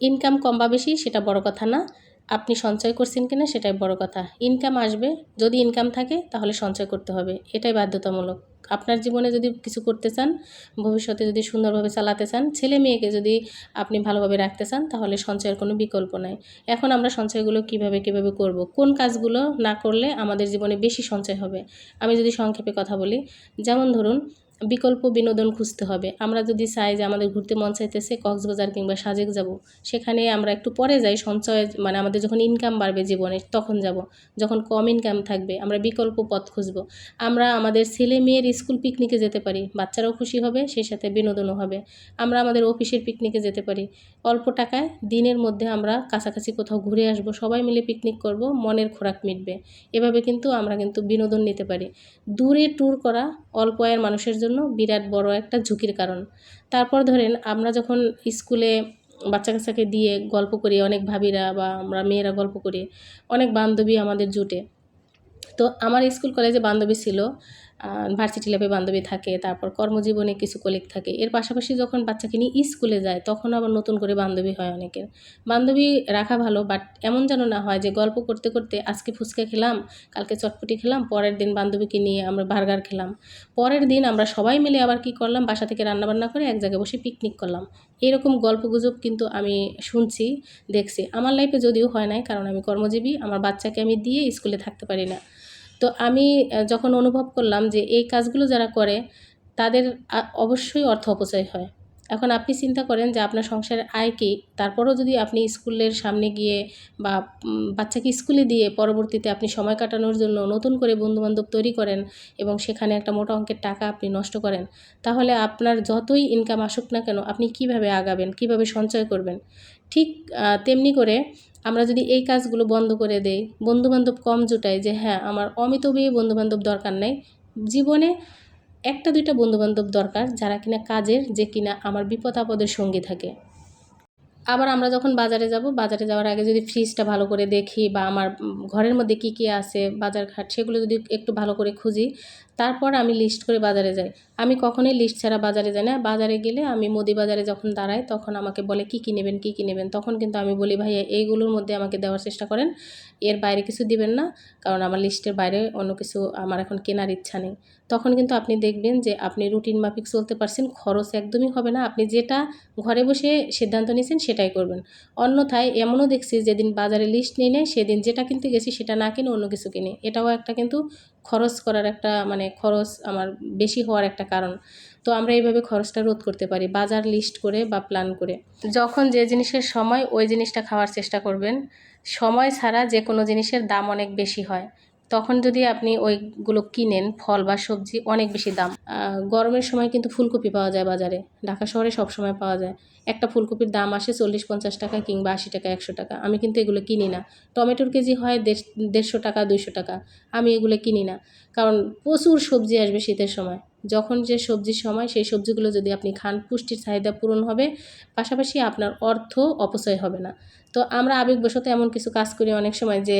Income কম বা বেশি সেটা বড় কথা না। আপনি সঞ্চয় করছেন কিনা সেটাই বড় কথা। ইনকাম আসবে, যদি ইনকাম থাকে তাহলে সঞ্চয় করতে হবে, এটাই বাধ্যতামূলক। আপনার জীবনে যদি কিছু করতে চান, ভবিষ্যতে যদি সুন্দরভাবে চালাতে চান, ছেলে মেয়েকে যদি আপনি ভালোভাবে রাখতে চান, তাহলে সঞ্চয়ের কোনো বিকল্প নাই। এখন আমরা সঞ্চয়গুলো কীভাবে কীভাবে করব, কোন কাজগুলো না করলে আমাদের জীবনে বেশি সঞ্চয় হবে? আমি যদি সংক্ষেপে কথা বলি, যেমন ধরুন বিকল্প বিনোদন খুঁজতে হবে। আমরা যদি চাই যে আমাদের ঘুরতে মন চাইতেছে কক্সবাজার কিংবা সাজেক যাব, সেখানে আমরা একটু পরে যাই সঞ্চয় মানে আমাদের যখন ইনকাম বাড়বে জীবনে, তখন যাব। যখন কম ইনকাম থাকবে, আমরা বিকল্প পথ খুঁজব। আমরা আমাদের ছেলে মেয়ের স্কুল পিকনিকে যেতে পারি, বাচ্চারাও খুশি হবে, সেই সাথে বিনোদনও হবে। আমরা আমাদের অফিসের পিকনিকে যেতে পারি। অল্প টাকায় দিনের মধ্যে আমরা কাছাকাছি কোথাও ঘুরে আসব, সবাই মিলে পিকনিক করব, মনের খোরাক মিটবে। এভাবে কিন্তু আমরা কিন্তু বিনোদন নিতে পারি। দূরে ট্যুর করা, অল্প আয়ের মানুষের জন্য বিরাট বড় একটা ঝুঁকির কারণ। তারপর ধরেন আমরা যখন স্কুলে বাচ্চা কাচ্চাকে দিয়ে গল্প করি, অনেক ভাবিরা বা আমরা মেয়েরা গল্প করি, অনেক বান্ধবী আমাদের জুটে। তো আমার স্কুল কলেজে বান্ধবী ছিল ভার্সিটি ল্যাবে বান্ধবী থাকে, তারপর কর্মজীবনে কিছু কলিগ থাকে। এর পাশাপাশি যখন বাচ্চাকে নিয়ে স্কুলে যায়, তখন আবার নতুন করে বান্ধবী হয় অনেকের। বান্ধবী রাখা ভালো বাট এমন যেন না হয় যে গল্প করতে করতে আজকে ফুচকা খেলাম, কালকে চটপটি খেলাম, পরের দিন বান্ধবীকে নিয়ে আমরা বার্গার খেলাম। পরের দিন আমরা সবাই মিলে আবার কি করলাম, বাসা থেকে রান্নাবান্না করে এক জায়গায় বসে পিকনিক করলাম। এরকম গল্প গুজব কিন্তু আমি শুনছি, দেখছি। আমার লাইফে যদিও হয় নাই, কারণ আমি কর্মজীবী, আমার বাচ্চাকে আমি দিয়ে স্কুলে থাকতে পারি না। তো আমি যখন অনুভব করলাম যে এই কাজগুলো যারা করে, তাদের অবশ্যই অর্থ অপচয় হয়। এখন আপনি চিন্তা করেন যে আপনার সংসারের আয় কী? তারপরেও যদি আপনি স্কুলের সামনে গিয়ে বা বাচ্চাকে স্কুলে দিয়ে পরবর্তীতে আপনি সময় কাটানোর জন্য নতুন করে বন্ধুবান্ধব তৈরি করেন এবং সেখানে একটা মোটা অঙ্কের টাকা আপনি নষ্ট করেন, তাহলে আপনার যতই ইনকাম আসুক না কেন আপনি কীভাবে আগাবেন, কীভাবে সঞ্চয় করবেন? ঠিক তেমনি করে আমরা যদি এই কাজগুলো বন্ধ করে দেই, বন্ধুবান্ধব কম জুটাই যে হ্যাঁ আমার অমিত অমিতব্যয়ী বন্ধুবান্ধব দরকার নেই। জীবনে একটা দুইটা বন্ধুবান্ধব দরকার যারা কিনা কাজের, যে কিনা আমার বিপদ আপদের সঙ্গী থাকে। আবার আমরা যখন বাজারে যাব, বাজারে যাওয়ার আগে যদি ফ্রিজটা ভালো করে দেখি বা আমার ঘরের মধ্যে কী কী আছে, বাজার ঘাট, সেগুলো যদি একটু ভালো করে খুঁজি, তারপর আমি লিস্ট করে বাজারে যাই। আমি কখনোই লিস্ট ছাড়া বাজারে যাই না। বাজারে গেলে আমি মুদি বাজারে যখন দাঁড়াই, তখন আমাকে বলে, কী কী নেবেন, কী কী নেবেন? তখন কিন্তু আমি বলি ভাই এইগুলোর মধ্যে আমাকে দেওয়ার চেষ্টা করেন। এর বাইরে কিছু দিবেন না, কারণ আমার লিস্টের বাইরে অন্য কিছু আমার এখন কেনার ইচ্ছা নেই। তখন কিন্তু আপনি দেখবেন যে, আপনি রুটিন মাফিক চলতে পারছেন, খরচ একদমই হবে না। আপনি যেটা ঘরে বসে সিদ্ধান্ত নিয়েছেন সেটাই করবেন। অন্যথায় এমনও দেখছি যেদিন বাজারে লিস্ট নিয়ে নেয় সেদিন যেটা কিনতে গেছি সেটা না কিনে অন্য কিছু কিনে। এটাও একটা কিন্তু খরচ করার একটা মানে খরচ আমার বেশি হওয়ার একটা কারণ। তো আমরা এইভাবে খরচটা রোধ করতে পারি, বাজার লিস্ট করে বা প্ল্যান করে। যখন যে জিনিসের সময় ওই জিনিসটা খাওয়ার চেষ্টা করবেন, সময় ছাড়া যে কোনো জিনিসের দাম অনেক বেশি হয়। তখন যদি আপনি ওইগুলো কিনেন, ফল বা সবজি অনেক বেশি দাম। গরমের সময় কিন্তু ফুলকপি পাওয়া যায় বাজারে। ঢাকা শহরে সব সময় পাওয়া যায়। একটা ফুলকপির দাম আসে চল্লিশ পঞ্চাশ টাকা কিংবা আশি টাকা, একশো টাকা। আমি কিন্তু এগুলো কিনি না। টমেটোর কেজি হয় দেড়শো টাকা, দুইশো টাকা। আমি এগুলো কিনি না। কারণ প্রচুর সবজি আসবে শীতের সময়। যখন যে সবজির সময় সেই সবজিগুলো যদি আপনি খান, পুষ্টির চাহিদা পূরণ হবে, পাশাপাশি আপনার অর্থ অপচয় হবে না। তো আমরা আবেগবশত এমন কিছু কাজ করি অনেক সময় যে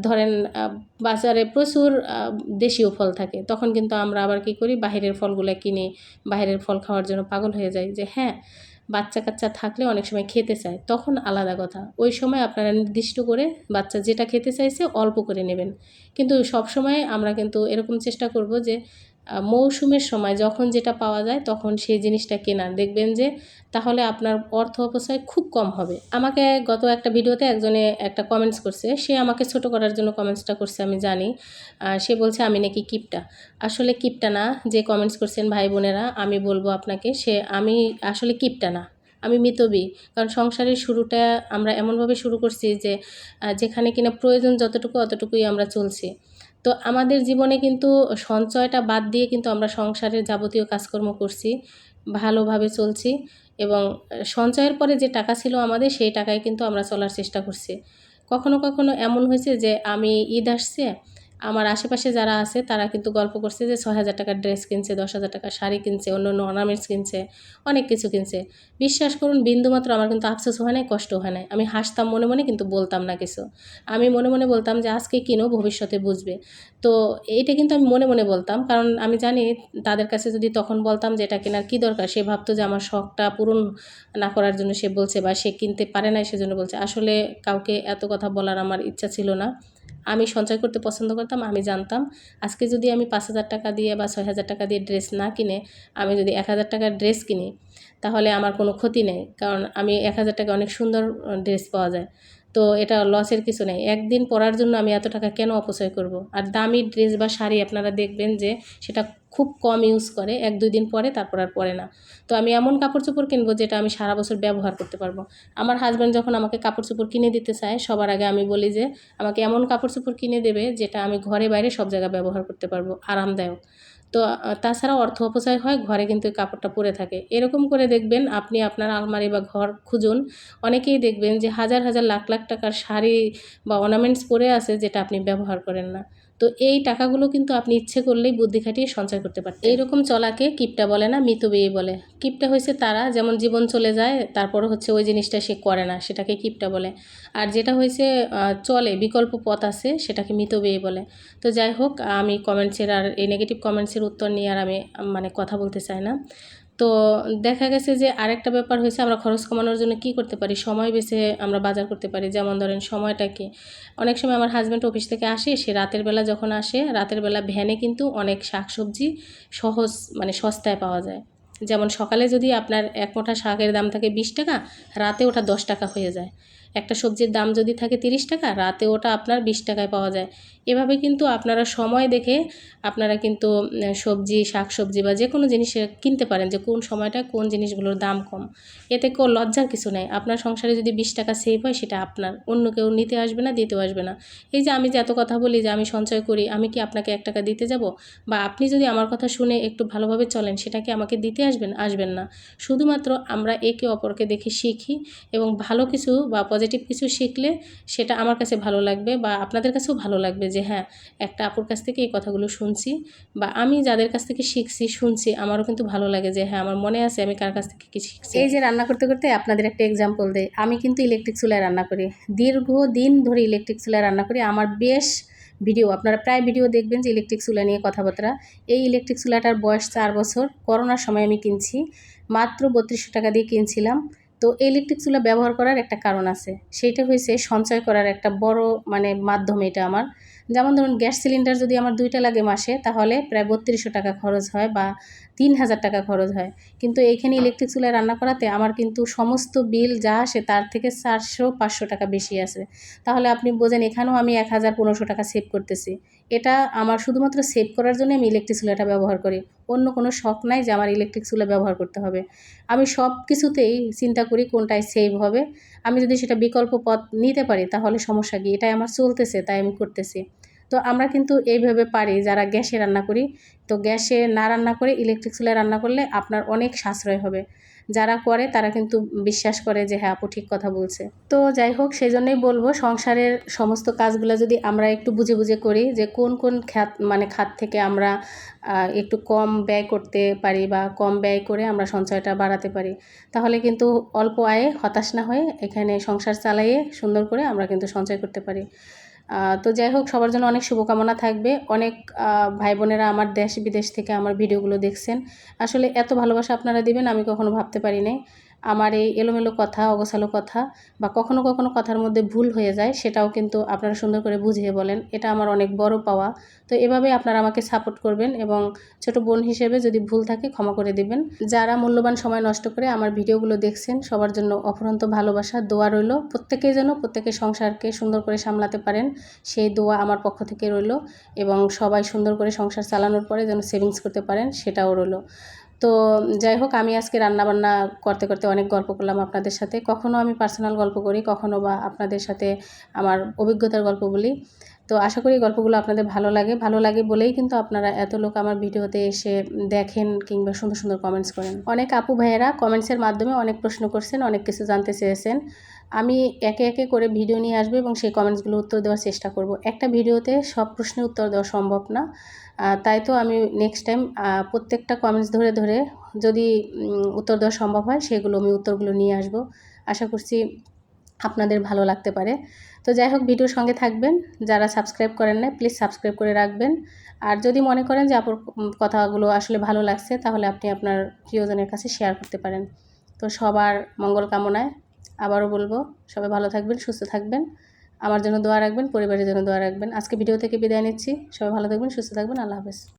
ধরেন বাজারে প্রচুর দেশীয় ফল থাকে। তখন কিন্তু আমরা আবার কি করি, বাহিরের ফলগুলো কিনে, বাহিরের ফল খাওয়ার জন্য পাগল হয়ে যাই যে হ্যাঁ বাচ্চা কাচ্চা থাকলে অনেক সময় খেতে চায়। তখন আলাদা কথা। ওই সময় আপনারা নির্দিষ্ট করে বাচ্চা যেটা খেতে চাইছে অল্প করে নেবেন। কিন্তু সব সময় আমরা কিন্তু এরকম চেষ্টা করব যে মৌসুমের সময় যখন যেটা পাওয়া যায় তখন সেই জিনিসটা কেনার। দেখবেন যে তাহলে আপনার অর্থ অপচয় খুব কম হবে। আমাকে গত একটা ভিডিওতে একজনে একটা কমেন্টস করছে। সে আমাকে ছোট করার জন্য কমেন্টসটা করছে, আমি জানি। সে বলছে, আমি নাকি কিপটা? আসলে কিপটা না। যে কমেন্টস করছেন, ভাই বোনেরা, আমি বলব আপনাকে, সে, আমি আসলে কিপটা না। আমি মিতবি কারণ সংসারের শুরুটা আমরা এমনভাবে শুরু করছি যে যেখানে কিনা প্রয়োজন যতটুকু অতটুকুই আমরা চলছি। তো আমাদের জীবনে কিন্তু সঞ্চয়টা বাদ দিয়ে কিন্তু আমরা সংসারের যাবতীয় কাজকর্ম করছি, ভালোভাবে চলছি এবং সঞ্চয়ের পরে যে টাকা ছিল আমাদের সেই টাকায় কিন্তু আমরা চলার চেষ্টা করছি। কখনো কখনো এমন হয়েছে যে আমি ঈদ আসছে আমার আশেপাশে যারা আছে, তারা কিন্তু গল্প করছে যে ছয় হাজার টাকার ড্রেস কিনছে দশ হাজার টাকার শাড়ি কিনছে অন্য অন্য অর্নামেন্টস কিনছে, অনেক কিছু কিনছে। বিশ্বাস করুন বিন্দুমাত্র আমার কিন্তু আফসোস হয় নাই, কষ্ট হয় নাই। আমি হাসতাম মনে মনে, কিন্তু বলতাম না কিছু। আমি মনে মনে বলতাম যে আজকে কিনো, ভবিষ্যতে বুঝবে। তো এইটা কিন্তু আমি মনে মনে বলতাম, কারণ আমি জানি তাদের কাছে যদি তখন বলতাম যে এটা কেনার কী দরকার, সে ভাবতো যে আমার শখটা পূরণ না করার জন্য সে বলছে বা সে কিনতে পারে না সেজন্য বলছে। আসলে কাউকে এত কথা বলার আমার ইচ্ছা ছিল না। আমি সঞ্চয় করতে পছন্দ করতাম, আমি জানতাম। আজকে যদি আমি পাঁচ হাজার টাকা দিয়ে বা ছয় হাজার টাকা দিয়ে ড্রেস না কিনে, আমি যদি এক হাজার টাকার ড্রেস কিনি, তাহলে আমার কোনো ক্ষতি নেই। কারণ আমি এক হাজার টাকা অনেক সুন্দর ড্রেস পাওয়া যায়। তো এটা লসের কিছু নেই। একদিন পরার জন্য আমি এত টাকা কেন অপচয় করব? আর দামি ড্রেস বা শাড়ি আপনারা দেখবেন যে সেটা খুব কম ইউজ করে, এক দুই দিন পরে তারপর আর পরে না। তো আমি এমন কাপড় চোপড় কিনবো যেটা আমি সারা বছর ব্যবহার করতে পারব। আমার হাজব্যান্ড যখন আমাকে কাপড় চোপড় কিনে দিতে চায়, সবার আগে আমি বলি যে, আমাকে এমন কাপড় চোপড় কিনে দেবে যেটা আমি ঘরে বাইরে সব জায়গায় ব্যবহার করতে পারব, আরামদায়ক। তো তাছাড়া অর্থ অপচয় হয়, ঘরে কিন্তু কাপড়টা পরে থাকে। এরকম করে দেখবেন আপনি আপনার আলমারি বা ঘর খুঁজুন। অনেকেই দেখবেন যে হাজার হাজার লাখ লাখ টাকার শাড়ি বা অর্নামেন্টস পরে আছে যেটা আপনি ব্যবহার করেন না। তো এই টাকাগুলো কিন্তু আপনি ইচ্ছে করলেই বুদ্ধি খাটিয়ে সঞ্চয় করতে পারেন এইরকম চলাকে কিপটা বলে না, মৃত মিতব্যয়ী বলে। কিপটা হয়েছে তারা, যেমন জীবন চলে যায়, তারপর হচ্ছে ওই জিনিসটা সে করে না, সেটাকে কিপটা বলে। আর যেটা হয়েছে চলে, বিকল্প পথ আছে, সেটাকে মৃত মিতব্যয়ী বলে। তো যাই হোক, আমি কমেন্টসের আর এই নেগেটিভ কমেন্টসের উত্তর নিয়ে আর আমি মানে কথা বলতে চাই না। তো দেখা গেছে যে আরেকটা ব্যাপার হয়েছে, আমরা খরচ কমানোর জন্য কি করতে পারি? সময় বেছে আমরা বাজার করতে পারি। যেমন ধরেন সময়টাকে, অনেক সময় আমার হাজব্যান্ড অফিস থেকে আসে, সে রাতের বেলা যখন আসে, রাতের বেলা ভ্যানে কিন্তু অনেক শাকসবজি সহজ মানে সস্তায় পাওয়া যায়। যেমন সকালে যদি আপনার এক মোটা শাকের দাম থাকে বিশ টাকা, রাতে ওটা দশ টাকা হয়ে যায়। একটা সবজির দাম যদি থাকে তিরিশ টাকা, রাতে ওটা আপনার বিশ টাকায় পাওয়া যায়। এভাবে কিন্তু আপনারা সময় দেখে আপনারা কিন্তু সবজি শাক সবজি বা যে কোনো জিনিস কিনতে পারেন যে কোন সময়টা কোন জিনিসগুলোর দাম কম। এতে কেউ লজ্জার কিছু নেই। আপনার সংসারে যদি বিশ টাকা সেভ হয় সেটা আপনার, অন্য কেউ নিতে আসবে না, দিতেও আসবে না। এই যে আমি যে এত কথা বলি যে আমি সঞ্চয় করি, আমি কি আপনাকে এক টাকা দিতে যাব? বা আপনি যদি আমার কথা শুনে একটু ভালোভাবে চলেন, সেটা কি আমাকে দিতে আসবেন? আসবেন না। শুধুমাত্র আমরা একে অপরকে দেখে শিখি এবং ভালো কিছু বা পজিটিভ কিছু শিখলে সেটা আমার কাছে ভালো লাগবে বা আপনাদের কাছেও ভালো লাগবে যে হ্যাঁ একটা আপুর কাছ থেকে এই কথাগুলো শুনছি বা আমি যাদের কাছ থেকে শিখছি, শুনছি, আমারও কিন্তু ভালো লাগে যে হ্যাঁ আমার মনে আছে আমি কার কাছ থেকে কি শিখছি। এই যে রান্না করতে করতে আপনাদের একটা এক্সাম্পল দেয় আমি কিন্তু ইলেকট্রিক চুলায় রান্না করি। দীর্ঘ দিন ধরে ইলেকট্রিক চুলায় রান্না করি। আমার বেশ ভিডিও আপনারা প্রায় ভিডিও দেখবেন যে ইলেকট্রিক চুলা নিয়ে কথাবার্তা। এই ইলেকট্রিক চুলাটার বয়স চার বছর। করোনার সময় আমি কিনছি। মাত্র বত্রিশশো টাকা দিয়ে কিনছিলাম। তো ইলেকট্রিক চুলা ব্যবহার করার একটা কারণ আছে। সেইটা হয়েছে সঞ্চয় করার একটা বড় মানে মাধ্যম এটা আমার। যেমন ধরুন, গ্যাস সিলিন্ডার যদি আমার দুইটা লাগে মাসে, তাহলে প্রায় বত্রিশশো টাকা খরচ হয় বা তিন হাজার টাকা খরচ হয়। কিন্তু এইখানে ইলেকট্রিক চুলায় রান্না করাতে আমার কিন্তু সমস্ত বিল যা আসে তার থেকে চারশো পাঁচশো টাকা বেশি আছে। তাহলে আপনি বোঝেন, এখানেও আমি এক হাজার পনেরোশো টাকা সেভ করতেছি। এটা আমার শুধুমাত্র সেভ করার জন্য আমি ইলেকট্রিক চুলাটা ব্যবহার করি। অন্য কোনো শখ নাই যে আমার ইলেকট্রিক চুলা ব্যবহার করতে হবে। আমি সব কিছুতেই চিন্তা করি কোনটায় সেভ হবে। আমি যদি সেটা বিকল্প পথ নিতে পারি তাহলে সমস্যা কী? এটাই আমার চলতেছে, তাই আমি করতেছি। তো আমরা কিন্তু এইভাবে পারি, যারা গ্যাসে রান্না করি। তো গ্যাসে না রান্না করে ইলেকট্রিক চুলায় রান্না করলে আপনার অনেক সাশ্রয় হবে। যারা করে তারা কিন্তু বিশ্বাস করে যে হ্যাঁ আপু ঠিক কথা বলছে। তো যাই হোক সেই জন্যই বলব, সংসারের সমস্ত কাজগুলো যদি আমরা একটু বুঝে বুঝে করি যে, কোন কোন খাত মানে খাত থেকে আমরা একটু কম ব্যয় করতে পারি বা কম ব্যয় করে আমরা সঞ্চয়টা বাড়াতে পারি, তাহলে কিন্তু অল্প আয়ে হতাশ না হয়ে এখানে সংসার চালাইয়ে সুন্দর করে আমরা কিন্তু সঞ্চয় করতে পারি। তো যাই হোক, সবার জন্য অনেক শুভকামনা থাকবে। অনেক ভাই বোনেরা আমার দেশ বিদেশ থেকে আমার ভিডিওগুলো দেখছেন। আসলে এত ভালোবাসা আপনারা দিবেন, আমি কখনো ভাবতে পারি নাই। আমার এই এলোমেলো কথা, অগোছালো কথা বা কখনো কখনো কথার মধ্যে ভুল হয়ে যায়, সেটাও কিন্তু আপনারা সুন্দর করে বুঝিয়ে বলেন। এটা আমার অনেক বড় পাওয়া। তো এভাবে আপনারা আমাকে সাপোর্ট করবেন এবং ছোট বোন হিসেবে যদি ভুল থাকে ক্ষমা করে দিবেন। যারা মূল্যবান সময় নষ্ট করে আমার ভিডিওগুলো দেখছেন, সবার জন্য অফুরন্ত ভালোবাসা, দোয়া রইল। প্রত্যেকেই যেন প্রত্যেকের সংসারকে সুন্দর করে সামলাতে পারেন, সেই দোয়া আমার পক্ষ থেকে রইল এবং সবাই সুন্দর করে সংসার চালানোর পরে যেন সেভিংস করতে পারেন, সেটাও রইল। তো যাই হোক, আমি আজকে রান্নাবান্না করতে করতে অনেক গল্প করলাম আপনাদের সাথে। কখনো আমি পার্সোনাল গল্প করি, কখনো বা আপনাদের সাথে আমার অভিজ্ঞতার গল্প বলি। তো আশা করি গল্পগুলো আপনাদের ভালো লাগে। ভালো লাগে বলেই কিন্তু আপনারা এত লোক আমার ভিডিওতে এসে দেখেন কিংবা সুন্দর সুন্দর কমেন্টস করেন। অনেক আপু ভাইয়েরা কমেন্টসের মাধ্যমে অনেক প্রশ্ন করছেন, অনেক কিছু জানতে চেয়েছেন। আমি একে একে করে ভিডিও নিয়ে আসব এবং সেই কমেন্টসগুলো উত্তর দেওয়ার চেষ্টা করব। একটা ভিডিওতে সব প্রশ্নের উত্তর দেওয়া সম্ভব না। তাই তো আমি নেক্সট টাইম প্রত্যেকটা কমেন্টস ধরে ধরে যদি উত্তর দেওয়া সম্ভব হয়, সেগুলো আমি উত্তরগুলো নিয়ে আসব। আশা করছি আপনাদের ভালো লাগতে পারে। তো যাই হোক, ভিডিওর সঙ্গে থাকবেন। যারা সাবস্ক্রাইব করেন না প্লিজ সাবস্ক্রাইব করে রাখবেন। আর যদি মনে করেন যে আপুর কথাগুলো আসলে ভালো লাগছে, তাহলে আপনি আপনার প্রিয়জনের কাছে শেয়ার করতে পারেন। তো সবার মঙ্গল কামনায় আবারও বলব, সবাই ভালো থাকবেন, সুস্থ থাকবেন। আমার জন্য দোয়া রাখবেন, পরিবারের জন্য দোয়া রাখবেন। আজকে ভিডিও থেকে বিদায় নিচ্ছি। সবাই ভালো থাকবেন, সুস্থ থাকবেন। আল্লাহ হাফেজ।